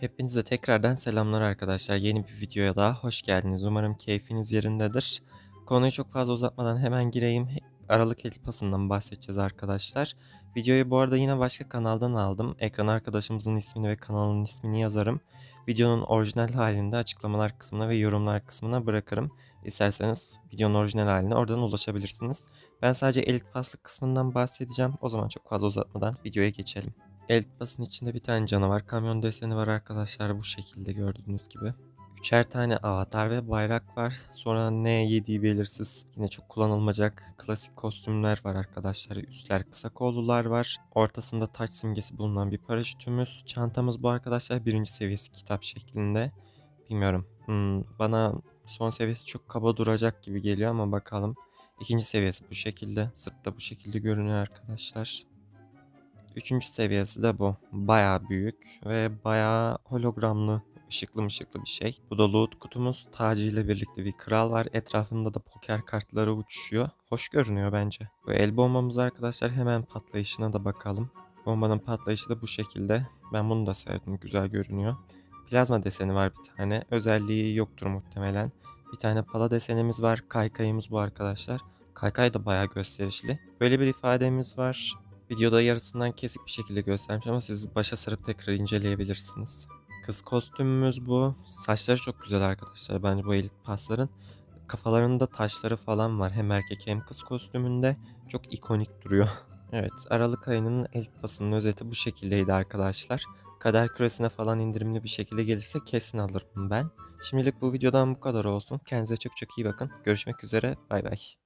Hepinize tekrardan selamlar arkadaşlar. Yeni bir videoya daha hoş geldiniz. Umarım keyfiniz yerindedir. Konuyu çok fazla uzatmadan hemen gireyim. Aralık el pasından bahsedeceğiz arkadaşlar. Videoyu bu arada yine başka kanaldan aldım. Ekran arkadaşımızın ismini ve kanalın ismini yazarım. Videonun orijinal halinde açıklamalar kısmına ve yorumlar kısmına bırakırım. İsterseniz videonun orijinal haline oradan ulaşabilirsiniz. Ben sadece elit kısmından bahsedeceğim. O zaman çok fazla uzatmadan videoya geçelim. Elit içinde bir tane canavar kamyon deseni var arkadaşlar bu şekilde gördüğünüz gibi. Üçer tane avatar ve bayrak var. Sonra ne yediği belirsiz. Yine çok kullanılmayacak klasik kostümler var arkadaşlar. Üstler kısa kollular var. Ortasında taç simgesi bulunan bir paraşütümüz. Çantamız bu arkadaşlar birinci seviyesi kitap şeklinde. Bilmiyorum. Hmm, bana son seviyesi çok kaba duracak gibi geliyor ama bakalım. İkinci seviyesi bu şekilde. Sırtta bu şekilde görünüyor arkadaşlar. Üçüncü seviyesi de bu. Bayağı büyük ve bayağı hologramlı, ışıklı mışıklı bir şey. Bu da loot kutumuz. Tacı ile birlikte bir kral var. Etrafında da poker kartları uçuşuyor. Hoş görünüyor bence. Bu el bombamız arkadaşlar hemen patlayışına da bakalım. Bombanın patlayışı da bu şekilde. Ben bunu da sevdim. Güzel görünüyor. Plazma deseni var bir tane. Özelliği yoktur muhtemelen. Bir tane pala desenimiz var. Kaykayımız bu arkadaşlar. Kaykay da bayağı gösterişli. Böyle bir ifademiz var. Videoda yarısından kesik bir şekilde göstermiş ama siz başa sarıp tekrar inceleyebilirsiniz. Kız kostümümüz bu. Saçları çok güzel arkadaşlar. Bence bu elit pasların. Kafalarında taşları falan var. Hem erkek hem kız kostümünde. Çok ikonik duruyor. evet Aralık ayının elit pasının özeti bu şekildeydi arkadaşlar. Kader küresine falan indirimli bir şekilde gelirse kesin alırım ben. Şimdilik bu videodan bu kadar olsun. Kendinize çok çok iyi bakın. Görüşmek üzere. Bay bay.